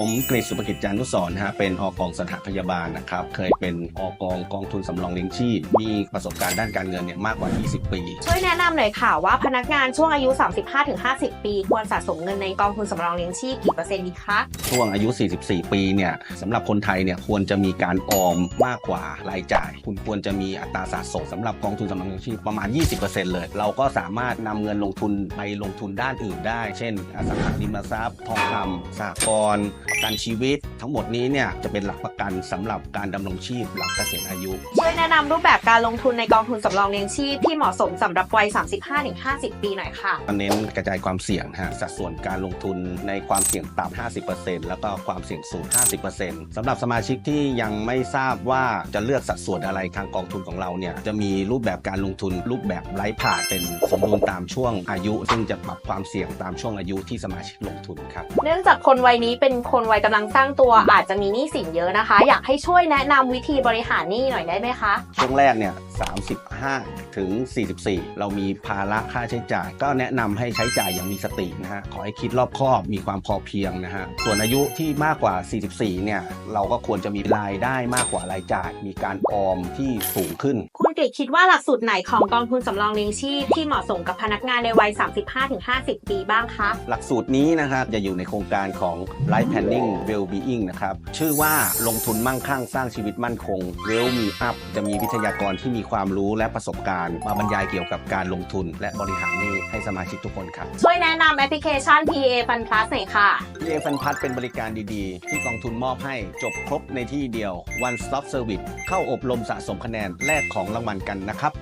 ผมกฤษสุภกิจจานุสรณ์นะฮะเป็นอกองสถานพยาบาลนะครับ เคยเป็นอกองกองทุนสำรองเลี้ยงชีพ มีประสบการณ์ด้านการเงินเนี่ยมากกว่า 20 ปี ช่วยแนะนำหน่อยค่ะว่าพนักงานช่วงอายุ 35-50 ปี ควรสะสมเงินในกองทุนสำรองเลี้ยงชีพกี่เปอร์เซ็นต์ดีคะช่วงอายุ 44 ปีเนี่ยสำหรับคนไทยเนี่ยควรจะมีการออมมากกว่ารายจ่าย คุณควรจะมีอัตราสะสมสำหรับกองทุนสำรองเลี้ยงชีพประมาณ 20%เลย เราก็สามารถนำเงินลงทุนไปลงทุนด้านอื่นได้ เช่นอสังหาริมทรัพย์ทองคำสหกรณ์ประกันชีวิตทั้งหมดนี้เนี่ยจะเป็นหลักประกันสำหรับการดำรงชีพหลังเกษียณอายุ ช่วยแนะนำรูปแบบการลงทุนในกองทุนสำรองเลี้ยงชีพที่เหมาะสมสำหรับวัย 35-50 ปีหน่อยค่ะ เน้นกระจายความเสี่ยงนะฮะสัดส่วนการลงทุนในความเสี่ยงต่ำ50%แล้วก็ความเสี่ยงสูง 50%สำหรับสมาชิกที่ยังไม่ทราบว่าจะเลือกสัดส่วนอะไรทางกองทุนของเราเนี่ยจะมีรูปแบบการลงทุนรูปแบบไร้ผ่านเป็นสมดุลตามช่วงอายุ ซึ่งจะปรับความเสี่ยงตามช่วงอายุที่สมาชิกลงทุนครับ เนื่องจากคนวัยนี้เป็นคนนวัยกำลังสร้างตัวอาจจะมีหนี้สินเยอะนะคะ อยากให้ช่วยแนะนำวิธีบริหารหนี้หน่อยได้ไหมคะ ช่วงแรกเนี่ย35 ถึง 44 เรามีภาระค่าใช้จ่าย ก็แนะนำให้ใช้จ่ายอย่างมีสตินะฮะ ขอให้คิดรอบคอบ มีความพอเพียงนะฮะ ส่วนอายุที่มากกว่า 44 เนี่ย เราก็ควรจะมีรายได้มากกว่ารายจ่าย มีการออมที่สูงขึ้นคุ กฤษคิดว่าหลักสูตรไหนของกองทุนสำรองเลี้ยงชีพที่เหมาะสมกับพนักงานในวัย 35-50 ปีบ้างคะ หลักสูตรนี้นะครับจะอยู่ในโครงการของ Life Planning Well-being นะครับ ชื่อว่าลงทุนมั่งคั่งสร้างชีวิตมั่นคง Well Me Up จะมีวิทยากรที่มีความรู้และประสบการณ์ มาบรรยายเกี่ยวกับการลงทุนและบริหารหนี้ให้สมาชิกทุกคนครับ ช่วยแนะนำแอปพลิเคชัน PA Fund Plus หน่อยค่ะ เอฟันพัดเป็นบริการดีๆ ที่กองทุนมอบให้จบครบในที่เดียว One Stop Service เข้าอบรมสะสมคะแนนแลกของรางวัลกันนะครับ